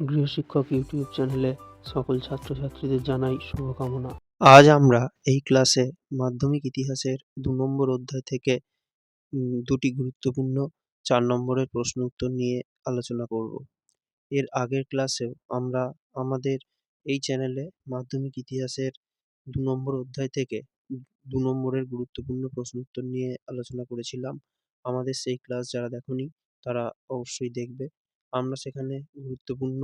গৃহশিক্ষক YouTube চ্যানেলে সকল ছাত্রছাত্রীদের জানাই শুভকামনা। আজ আমরা এই ক্লাসে মাধ্যমিক ইতিহাসের দু নম্বর অধ্যায় থেকে দুটি গুরুত্বপূর্ণ চার নম্বরের প্রশ্ন উত্তর নিয়ে আলোচনা করব। এর আগের ক্লাসেও আমরা আমাদের এই চ্যানেলে মাধ্যমিক ইতিহাসের দু নম্বর অধ্যায় থেকে দু নম্বরের গুরুত্বপূর্ণ প্রশ্ন উত্তর নিয়ে আলোচনা করেছিলাম। আমাদের সেই ক্লাস যারা দেখনি, তারা অবশ্যই দেখবে। আমরা সেখানে গুরুত্বপূর্ণ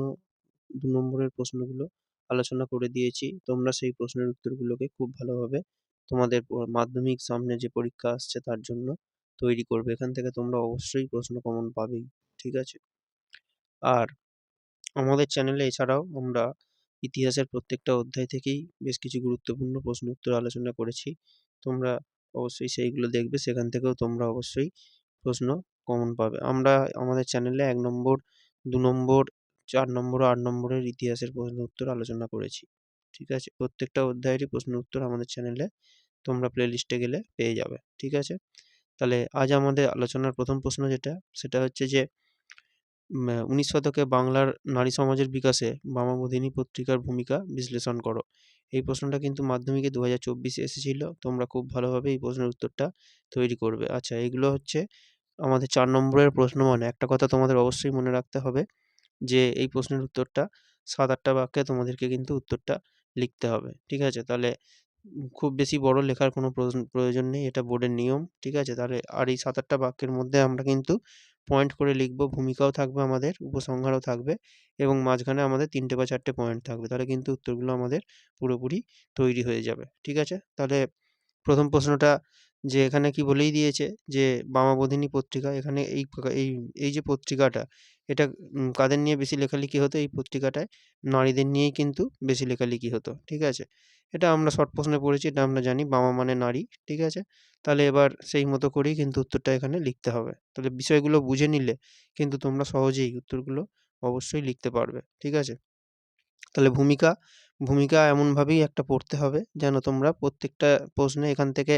দু নম্বরের প্রশ্নগুলো আলোচনা করে দিয়েছি। তোমরা সেই প্রশ্নের উত্তরগুলোকে খুব ভালোভাবে তোমাদের মাধ্যমিক সামনে যে পরীক্ষা আসছে তার জন্য তৈরি করবে। এখান থেকে তোমরা অবশ্যই প্রশ্ন কমন পাবেই, ঠিক আছে? আর আমাদের চ্যানেলে এছাড়াও আমরা ইতিহাসের প্রত্যেকটা অধ্যায় থেকেই বেশ কিছু গুরুত্বপূর্ণ প্রশ্ন উত্তর আলোচনা করেছি। তোমরা অবশ্যই সেইগুলো দেখবে, সেখান থেকেও তোমরা অবশ্যই প্রশ্ন কমন পাবে। আমরা, আমাদের চ্যানেলে এক নম্বর দু নম্বর, চার নম্বর ও আট নম্বরের ইতিহাসের প্রশ্ন উত্তর আলোচনা করেছি। ঠিক আছে? প্রত্যেকটা অধ্যায়েরই প্রশ্ন উত্তর আমাদের চ্যানেলে তোমরা প্লেলিস্টে গেলে পেয়ে যাবে। ঠিক আছে? তাহলে আজ আমাদের আলোচনার প্রথম প্রশ্ন যেটা, সেটা হচ্ছে যে উনিশ শতকে বাংলার নারী সমাজের বিকাশে বামাবোধিনী পত্রিকার ভূমিকা বিশ্লেষণ করো। এই প্রশ্নটা কিন্তু মাধ্যমিকে দু হাজার চব্বিশে এসেছিল। তোমরা খুব ভালোভাবে এই প্রশ্নের উত্তরটা তৈরি করবে। আচ্ছা এগুলো হচ্ছে আমাদের চার নম্বরের প্রশ্ন মানে একটা কথা তোমাদের অবশ্যই মনে রাখতে হবে যে, এই প্রশ্নের উত্তরটা সাত আটটা বাক্যে তোমাদেরকে কিন্তু উত্তরটা লিখতে হবে, ঠিক আছে? তাহলে খুব বেশি বড় লেখার কোনো প্রয়োজন নেই, এটা বোর্ডের নিয়ম, ঠিক আছে? তাহলে আর এই সাত আটটা বাক্যের মধ্যে আমরা কিন্তু পয়েন্ট করে লিখব, ভূমিকাও থাকবে আমাদের, উপসংহারও থাকবে এবং মাঝখানে আমাদের তিনটে বা চারটে পয়েন্ট থাকবে, তাহলে কিন্তু উত্তরগুলো আমাদের পুরোপুরি তৈরি হয়ে যাবে, ঠিক আছে? তাহলে প্রথম প্রশ্নটা যে এখানে কি বলেই দিয়েছে যে বামাবোধিনী পত্রিকা এখানে এই এই এই যে পত্রিকাটা, এটা কাদের নিয়ে বেশি লেখালেখি হতো? এই পত্রিকাটায় নারীদের নিয়েই কিন্তু বেশি লেখালেখি হতো, ঠিক আছে? এটা আমরা শর্ট প্রশ্নে পড়েছি, এটা আমরা জানি বামা মানে নারী, ঠিক আছে? তাহলে এবার সেই মতো করেই কিন্তু উত্তরটা এখানে লিখতে হবে। তাহলে বিষয়গুলো বুঝে নিলে কিন্তু তোমরা সহজেই উত্তরগুলো অবশ্যই লিখতে পারবে, ঠিক আছে? তাহলে ভূমিকা ভূমিকা এমনভাবেই একটা পড়তে হবে যেন তোমরা প্রত্যেকটা প্রশ্নে এখান থেকে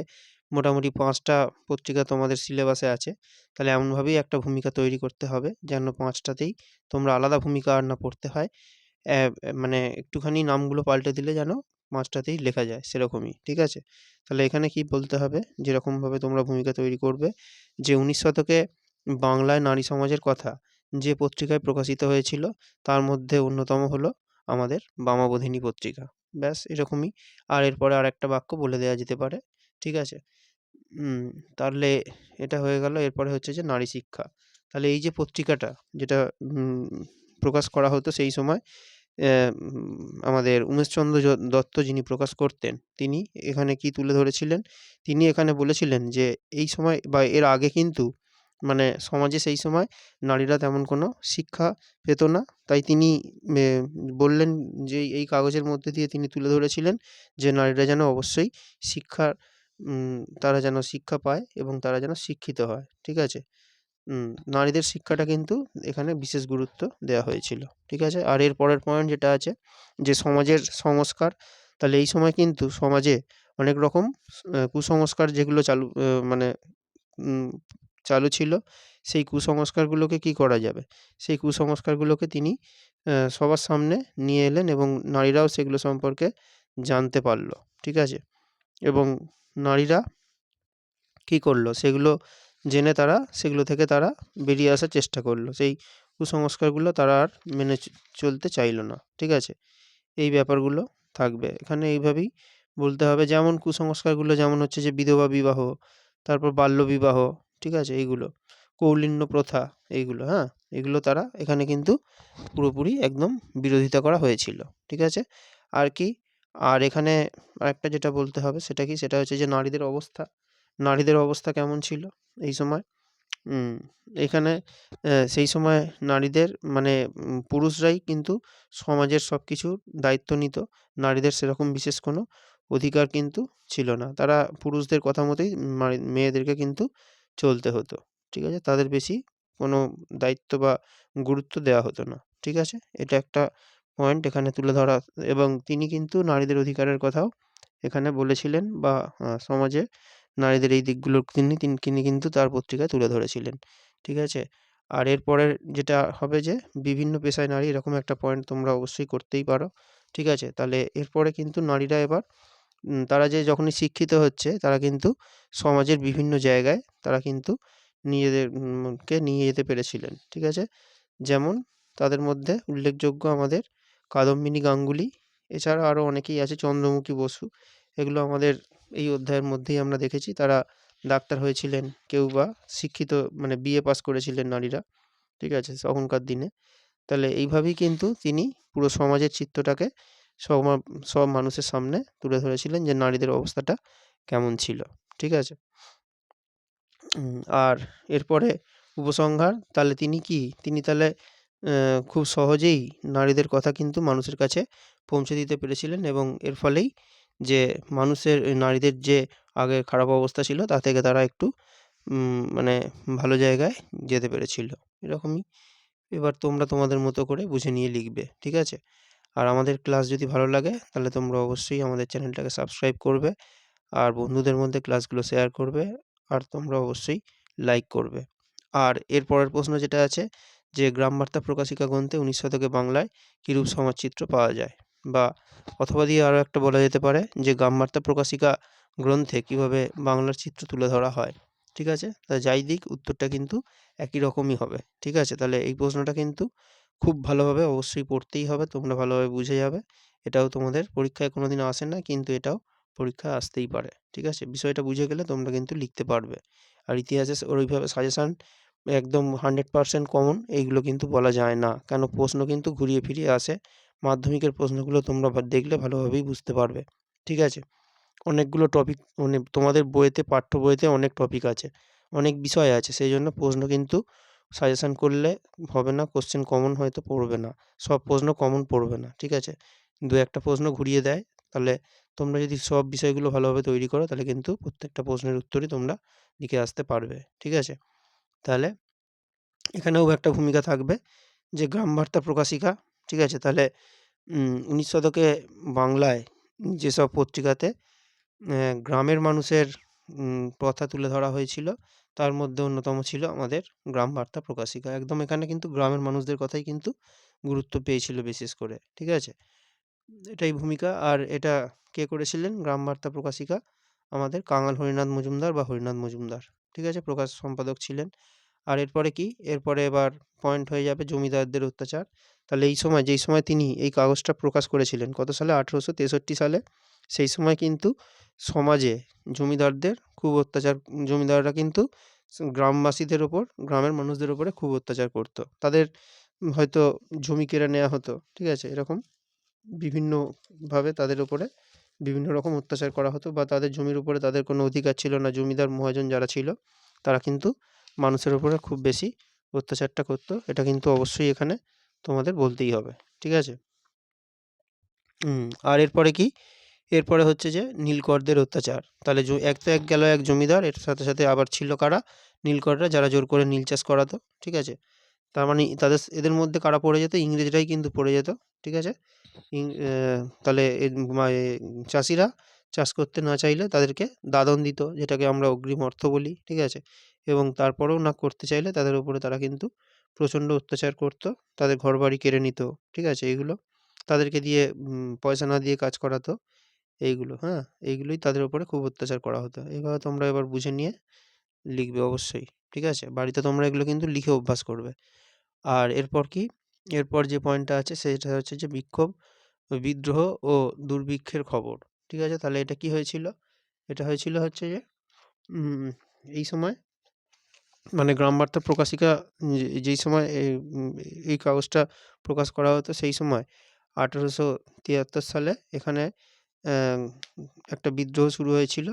মোটামুটি পাঁচটা পত্রিকা তোমাদের সিলেবাসে আছে। তাহলে এমনভাবেই একটা ভূমিকা তৈরি করতে হবে, যেন পাঁচটাতেই তোমরা আলাদা ভূমিকা আর না পড়তে হয়। মানে একটুখানি নামগুলো পাল্টে দিলে যেন পাঁচটাতেই লেখা যায় সেরকমই, ঠিক আছে? তাহলে এখানে কি বলতে হবে? যেরকমভাবে তোমরা ভূমিকা তৈরি করবে, যে উনিশ শতকে বাংলায় নারী সমাজের কথা যে পত্রিকায় প্রকাশিত হয়েছিল, তার মধ্যে অন্যতম হলো আমাদের বামাবোধিনী পত্রিকা। ব্যাস, এরকমই। আর এরপরে আর একটা বাক্য বলে দেওয়া যেতে পারে ঠিক আছে? তাহলে এটা হয়ে গেল। এরপরে হচ্ছে যে নারী শিক্ষা। তাহলে এই যে পত্রিকাটা যেটা প্রকাশ করা হতো সেই সময় আমাদের উমেশচন্দ্র দত্ত যিনি প্রকাশ করতেন তিনি এখানে কি তুলে ধরেছিলেন? তিনি এখানে বলেছিলেন যে এই সময় বা এর আগে কিন্তু মানে সমাজে সেই সময় নারীরা তেমন কোনো শিক্ষা পেত না। তাই তিনি বললেন যে এই কাগজের মধ্যে দিয়ে তিনি তুলে ধরেছিলেন যে নারীরা যেন অবশ্যই শিক্ষা উম, তারা যেন শিক্ষা পায় এবং তারা যেন শিক্ষিত হয়, ঠিক আছে? নারীদের শিক্ষাটা কিন্তু এখানে বিশেষ গুরুত্ব দেওয়া হয়েছিল, ঠিক আছে? আর এর পরের পয়েন্ট যেটা আছে, যে সমাজের সংস্কার, তাহলে এই সময় কিন্তু সমাজে অনেক রকম কুসংস্কার যেগুলো চালু মানে চালু ছিল, সেই কুসংস্কারগুলোকে কি করা যাবে? সেই কুসংস্কারগুলোকে তিনি সবার সামনে নিয়ে এলেন এবং নারীরাও সেগুলো সম্পর্কে জানতে পারল, ঠিক আছে? এবং নারীরা কী করল? সেগুলো জেনে তারা, সেগুলো থেকে তারা বেরিয়ে আসার চেষ্টা করল। সেই কুসংস্কারগুলো তারা আর মেনে চলতে চাইলো না, ঠিক আছে? এই ব্যাপারগুলো থাকবে। এখানে এইভাবেই বলতে হবে, যেমন কুসংস্কারগুলো যেমন হচ্ছে যে বিধবা বিবাহ, তারপর বাল্যবিবাহ ঠিক আছে? এইগুলো, কৌলিন্য প্রথা এইগুলো হ্যাঁ? এগুলো তারা এখানে কিন্তু পুরোপুরি একদম বিরোধিতা করা হয়েছিল, ঠিক আছে? আর কি আর এখানে আরেকটা যেটা বলতে হবে সেটা কি? সেটা হচ্ছে যে নারীদের অবস্থা। নারীদের অবস্থা কেমন ছিল এই সময়? এখানে সেই সময় নারীদের মানে পুরুষরাই কিন্তু সমাজের সব কিছুর দায়িত্ব নিত। নারীদের সেরকম বিশেষ কোনো অধিকার কিন্তু ছিল না। তারা পুরুষদের কথা মতোই মেয়েদেরকে কিন্তু চলতে হতো। ঠিক আছে? তাদের বেশি কোনো দায়িত্ব বা গুরুত্ব দেওয়া হতো না। ঠিক আছে? এটা একটা পয়েন্ট এখানে তুলে ধরা এবং তিনি কিন্তু নারীদের অধিকারের কথাও এখানে বলেছিলেন বা সমাজে নারীদের এই দিকগুলো তিনি, তিন- কিন্তু তার পত্রিকায় তুলে ধরেছিলেন। ঠিক আছে? আর এরপরের যেটা হবে যে, বিভিন্ন পেশায় নারী এরকম একটা পয়েন্ট তোমরা অবশ্যই করতেই পারো। ঠিক আছে? তাহলে এরপরে কিন্তু নারীরা এবার তারা যে যখনই শিক্ষিত হচ্ছে, তারা কিন্তু সমাজের বিভিন্ন জায়গায় তারা কিন্তু নিজেদেরকে নিয়ে যেতে পেরেছিলেন। ঠিক আছে? যেমন তাদের মধ্যে উল্লেখযোগ্য আমাদের কাদম্বিনী গাঙ্গুলি। এছাড়া আরও অনেকেই আছে, চন্দ্রমুখী বসু। এগুলো আমাদের এই অধ্যায়ের মধ্যেই আমরা দেখেছি। তারা ডাক্তার হয়েছিলেন কেউ বা শিক্ষিত মানে বিএ পাস করেছিলেন নারীরা, ঠিক আছে, তখনকার দিনে। তাহলে এইভাবেই কিন্তু তিনি পুরো সমাজের চিত্রটাকে সব সব মানুষের সামনে তুলে ধরেছিলেন যে নারীদের অবস্থাটা কেমন ছিল, ঠিক আছে? আর এরপরে উপসংহার, তাহলে তিনি কি? তিনি তাহলে খুব সহজেই নারীদের কথা কিন্তু মানুষের কাছে পৌঁছে দিতে পেরেছিলেন এবং এর ফলেই যে মানুষের, নারীদের যে আগে খারাপ অবস্থা ছিল তা থেকে তারা একটু মানে ভালো জায়গায় যেতে পেরেছিল। এরকমই এবার তোমরা তোমাদের মতো করে বুঝে নিয়ে লিখবে, ঠিক আছে? আর আমাদের ক্লাস যদি ভালো লাগে তাহলে তোমরা অবশ্যই আমাদের চ্যানেলটাকে সাবস্ক্রাইব করবে আর বন্ধুদের মধ্যে ক্লাসগুলো শেয়ার করবে আর তোমরা অবশ্যই লাইক করবে। আর এর পরের প্রশ্ন যেটা আছে যে গ্রাম বার্তা প্রকাশিকা গ্রন্থে উনিশ শতকে বাংলায় কীরূপ সমাজচিত্র পাওয়া যায় বা অথবা দিয়ে আরও একটা বলা যেতে পারে যে গ্রাম বার্তা প্রকাশিকা গ্রন্থে কীভাবে বাংলার চিত্র তুলে ধরা হয়, ঠিক আছে? তা যাই দিক, উত্তরটা কিন্তু একই রকমই হবে, ঠিক আছে? তাহলে এই প্রশ্নটা কিন্তু খুব ভালোভাবে অবশ্যই পড়তেই হবে, তোমরা ভালোভাবে বুঝে যাবে। এটাও তোমাদের পরীক্ষায় কোনো দিন আসে না, কিন্তু এটাও পরীক্ষায় আসতেই পারে, ঠিক আছে? বিষয়টা বুঝে গেলে তোমরা কিন্তু লিখতে পারবে। আর ইতিহাসে ওইভাবে সাজেশান একদম হান্ড্রেড পারসেন্ট কমন, এইগুলো কিন্তু বলা যায় না। কেন? প্রশ্ন কিন্তু ঘুরিয়ে ফিরিয়ে আসে। মাধ্যমিকের প্রশ্নগুলো তোমরা দেখলে ভালোভাবেই বুঝতে পারবে। ঠিক আছে? অনেকগুলো টপিক মানে তোমাদের বইতে, পাঠ্য বইতে অনেক টপিক আছে। অনেক বিষয় আছে, সেই জন্য প্রশ্ন কিন্তু সাজেশান করলে হবে না কোশ্চেন কমন হয়তো পড়বে না। সব প্রশ্ন কমন পড়বে না, ঠিক আছে? দু একটা প্রশ্ন ঘুরিয়ে দেয়, তাহলে তোমরা যদি সব বিষয়গুলো ভালোভাবে তৈরি করো, তাহলে কিন্তু প্রত্যেকটা প্রশ্নের উত্তরই তোমরা লিখে আসতে পারবে। ঠিক আছে? তাহলে এখানেও একটা ভূমিকা থাকবে যে গ্রাম বার্তা প্রকাশিকা, ঠিক আছে? তাহলে উনিশ শতকে বাংলায় যেসব পত্রিকাতে গ্রামের মানুষের কথা তুলে ধরা হয়েছিল, তার মধ্যে অন্যতম ছিল আমাদের গ্রাম বার্তা প্রকাশিকা। একদম এখানে কিন্তু গ্রামের মানুষদের কথাই কিন্তু গুরুত্ব পেয়েছিল বিশেষ করে, ঠিক আছে? এটাই ভূমিকা। আর এটা কে করেছিলেন? গ্রাম বার্তা প্রকাশিকা আমাদের কাঙাল হরিনাথ মজুমদার বা হরিনাথ মজুমদার। ঠিক আছে, প্রকাশ সম্পাদক ছিলেন। আর এরপরে কি? এরপরে এবার পয়েন্ট হয়ে যাবে জমিদারদের অত্যাচার। তাহলে এই সময়, যেই সময় তিনি এই কাগজটা প্রকাশ করেছিলেন, কত সালে? আঠেরোশো তেষট্টি সালে। সেই সময় কিন্তু সমাজে জমিদারদের খুব অত্যাচার, জমিদাররা কিন্তু গ্রামবাসীদের ওপর, গ্রামের মানুষদের ওপরে খুব অত্যাচার করতো। তাদের হয়তো জমি কেড়ে নেওয়া হতো, ঠিক আছে? এরকম বিভিন্নভাবে তাদের উপরে বিভিন্ন রকম অত্যাচার করা হতো বা তাদের জমির উপরে তাদের কোনো অধিকার ছিল না, জমিদার মহাজন যারা ছিল, তারা কিন্তু মানুষের উপরে খুব বেশি অত্যাচারটা করতো। এটা কিন্তু অবশ্যই এখানে তোমাদের বলতেই হবে, ঠিক আছে? আর এরপরে কি? এরপরে হচ্ছে যে নীলকরদের অত্যাচার। তাহলে এক তো এক গেল এক জমিদার, এর সাথে সাথে আবার ছিল কারা? নীলকররা, যারা জোর করে নীল চাষ করাতো, ঠিক আছে? তার মানে তাদের, এদের মধ্যে কারা পড়ে যেত? ইংরেজরাই কিন্তু পড়ে যেত ঠিক আছে? তাহলে চাষিরা চাষ করতে না চাইলে তাদেরকে দাদন দিত যেটাকে আমরা অগ্রিম অর্থ বলি, ঠিক আছে? এবং তারপরেও না করতে চাইলে তাদের উপরে তারা কিন্তু প্রচণ্ড অত্যাচার করতো, তাদের ঘরবাড়ি কেড়ে নিত, ঠিক আছে? এইগুলো তাদেরকে দিয়ে পয়সা না দিয়ে কাজ করাতো, এইগুলো হ্যাঁ? এইগুলোই তাদের উপরে খুব অত্যাচার করা হতো। এইভাবে তোমরা এবার বুঝে নিয়ে লিখবে অবশ্যই, ঠিক আছে? বাড়িতে তোমরা এগুলো কিন্তু লিখে অভ্যাস করবে। আর এরপর কি? এরপর যে পয়েন্টটা আছে, সেটা হচ্ছে যে বিক্ষোভ, বিদ্রোহ ও দুর্ভিক্ষের খবর। ঠিক আছে? তাহলে এটা কি হয়েছিল? এটা হয়েছিল হচ্ছে যে এই সময় মানে গ্রাম বার্তা প্রকাশিকা যেই সময় এই কাগজটা প্রকাশ করা হতো, সেই সময় আঠেরোশো তিয়াত্তর সালে এখানে একটা বিদ্রোহ শুরু হয়েছিল।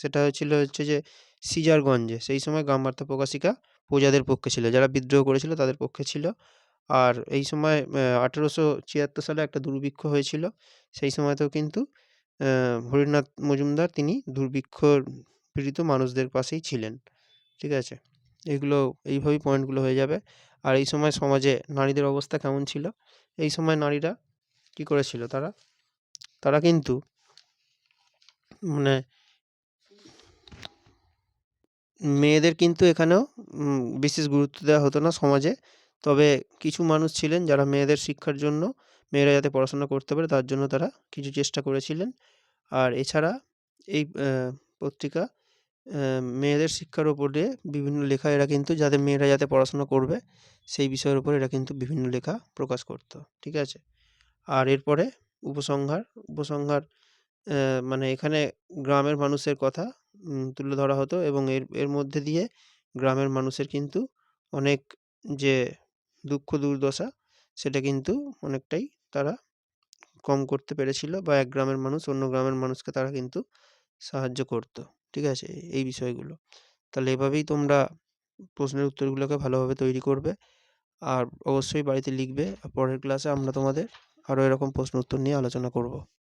সেটা হয়েছিল হচ্ছে যে সিজারগঞ্জে। সেই সময় গ্রাম বার্তা প্রকাশিকা প্রজাদের পক্ষে ছিল। যারা বিদ্রোহ করেছিল তাদের পক্ষে ছিল। আর এই সময় আঠেরোশো ছিয়াত্তর সালে একটা দুর্ভিক্ষ হয়েছিল। সেই সময়তেও কিন্তু হরিনাথ মজুমদার তিনি দুর্ভিক্ষ পীড়িত মানুষদের পাশেই ছিলেন। ঠিক আছে? এগুলো, এইভাবেই পয়েন্টগুলো হয়ে যাবে। আর এই সময় সমাজে নারীদের অবস্থা কেমন ছিল? এই সময় নারীরা কি করেছিল তারা? তারা কিন্তু মানে মেয়েদের কিন্তু এখানেও বিশেষ গুরুত্ব দেওয়া হতো না সমাজে। তবে কিছু মানুষ ছিলেন যারা মেয়েদের শিক্ষার জন্য মেয়েরা যাতে পড়াশোনা করতে পারে তার জন্য তারা কিছু চেষ্টা করেছিলেন। আর এছাড়া এই পত্রিকা মেয়েদের শিক্ষার ওপরে বিভিন্ন লেখা এরা কিন্তু যাতে মেয়েরা যাতে পড়াশোনা করবে সেই বিষয়ের উপর এরা কিন্তু বিভিন্ন লেখা প্রকাশ করতো, ঠিক আছে? আর এরপরে উপসংহার উপসংহার মানে এখানে গ্রামের মানুষের কথা তুলে ধরা হতো এবং এর এর মধ্যে দিয়ে গ্রামের মানুষের কিন্তু অনেক যে দুঃখ দুর্দশা সেটা কিন্তু অনেকটাই তারা কম করতে পেরেছিল বা এক গ্রামের মানুষ অন্য গ্রামের মানুষকে তারা কিন্তু সাহায্য করতো। ঠিক আছে? এই বিষয়গুলো। তাহলে এভাবেই তোমরা প্রশ্নের উত্তরগুলোকে ভালোভাবে তৈরি করবে। আর অবশ্যই বাড়িতে লিখবে। পরের ক্লাসে আমরা তোমাদের আরও এরকম প্রশ্ন উত্তর নিয়ে আলোচনা করব।